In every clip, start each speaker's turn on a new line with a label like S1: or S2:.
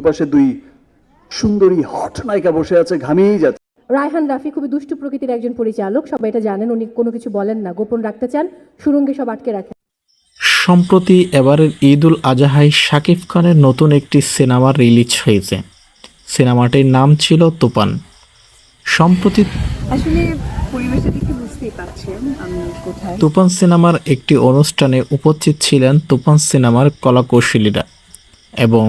S1: দুপাশে দুই সুন্দরী হট নায়িকা বসে আছে ঘামিয়েই যাচ্ছে।
S2: রায়হান রাফি খুবই দুষ্টু প্রকৃতির একজন পরিচালক সবাই এটা জানেন উনি কোনো কিছু বলেন না গোপন রাখতে চান সুরঙ্গে সব আটকে রাখেন।
S3: সম্প্রতি এবারের ঈদ উল আজহায় শাকিব খানের নতুন একটি সিনেমা রিলিজ হয়েছে। সিনেমাটির নাম ছিল তুফান। সম্প্রতি
S4: আসলে পরিবেশটা দেখে বুঝতেই পারছেন আমি কোথায়।
S3: তুফান সিনেমার একটি অনুষ্ঠানে উপস্থিত ছিলেন তুফান সিনেমার কলাকৌশলীরা এবং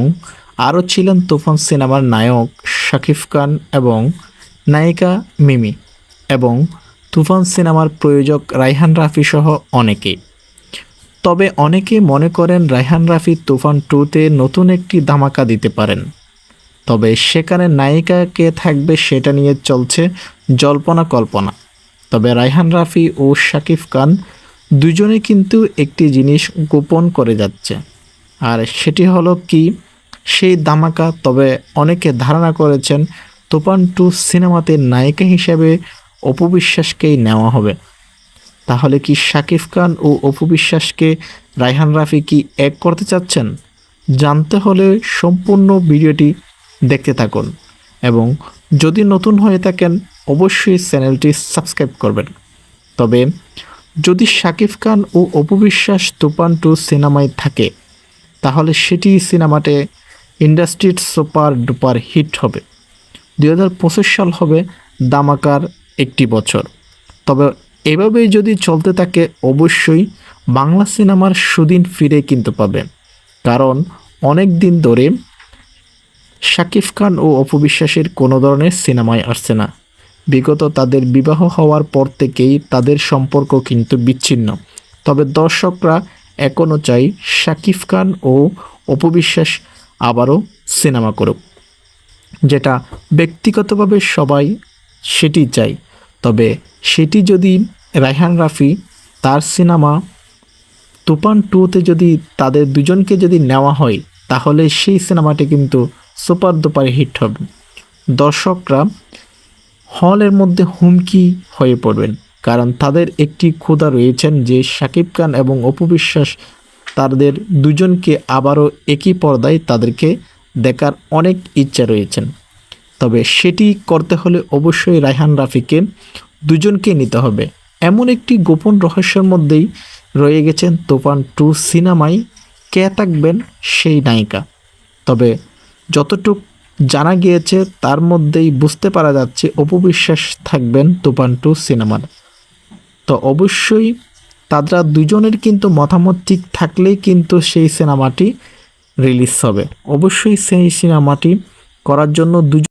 S3: আরও ছিলেন তুফান সিনেমার নায়ক শাকিব খান এবং নায়িকা মিমি এবং তুফান সিনেমার প্রযোজক রাইহান রাফি সহ অনেকেই। তবে অনেকে মনে করেন রাইহান রাফি তুফান টুতে নতুন একটি ধামাকা দিতে পারেন। তবে সেখানে নায়িকা কে থাকবে সেটা নিয়ে চলছে জল্পনা কল্পনা। তবে রায়হান রাফি ও শাকিব খান দুজনে কিন্তু একটি জিনিস গোপন করে যাচ্ছে। আর সেটি হলো কি? সেই দামাকা তবে অনেকে ধারণা করেছেন তুফান টু সিনেমাতে নায়িকা হিসেবে অপবিশ্বাসকেই নেওয়া হবে। তাহলে কি শাকিব খান ও অপু বিশ্বাসকে রায়হান রাফি কি এক করতে চাচ্ছেন? জানতে হলে সম্পূর্ণ ভিডিওটি দেখতে থাকুন এবং যদি নতুন হয়ে থাকেন, অবশ্যই চ্যানেলটি সাবস্ক্রাইব করবেন। তবে যদি শাকিব খান ও অপু বিশ্বাস তুফান টু সিনেমায় থাকে, তাহলে সেটি সিনেমাতে ইন্ডাস্ট্রির সুপার ডুপার হিট হবে। দুই হাজার পঁচিশ সাল হবে দামাকার একটি বছর। তবে এভাবেই যদি চলতে থাকে, অবশ্যই বাংলা সিনেমার সুদিন ফিরে কিন্তু পাবে কারণ অনেক দিন ধরে শাকিব খান ও অপবিশ্বাসের কোনো ধরনের সিনেমায় আসছে না। বিগত তাদের বিবাহ হওয়ার পর থেকেই তাদের সম্পর্ক কিন্তু বিচ্ছিন্ন। তবে দর্শকরা এখনও চাই শাকিব খান ও অপবিশ্বাস আবারও সিনেমা করুক। যেটা ব্যক্তিগতভাবে সবাই সেটি চাই তবে সেটি যদি রায়হান রাফি তার সিনেমা তুপান টুতে যদি তাদের দুজনকে যদি নেওয়া হয়, তাহলে সেই সিনেমাটি কিন্তু সুপার দুপার হিট হবে। দর্শকরা হলের মধ্যে হুমকি হয়ে পড়বেন। কারণ তাদের একটি ক্ষুধা রয়েছেন যে শাকিব খান এবং অপু বিশ্বাস তাদের দুজনকে আবারও একই পর্দায় তাদেরকে দেখার অনেক ইচ্ছা রয়েছেন। তবে সেটি করতে হলে অবশ্যই রায়হান রাফিকে দুজনকে নিতে হবে। এমন একটি গোপন রহস্যের মধ্যেই রয়ে গেছেন তুফান টু সিনেমায় কে থাকবেন সেই নায়িকা। তবে যতটুক জানা গিয়েছে তার মধ্যেই বুঝতে পারা যাচ্ছে অপবিশ্বাস থাকবেন তুফান টু সিনেমার। তো অবশ্যই তারা দুজনের কিন্তু মতামত ঠিক থাকলেই কিন্তু সেই সিনেমাটি রিলিজ হবে। অবশ্যই সেই সিনেমাটি করার জন্য দুজন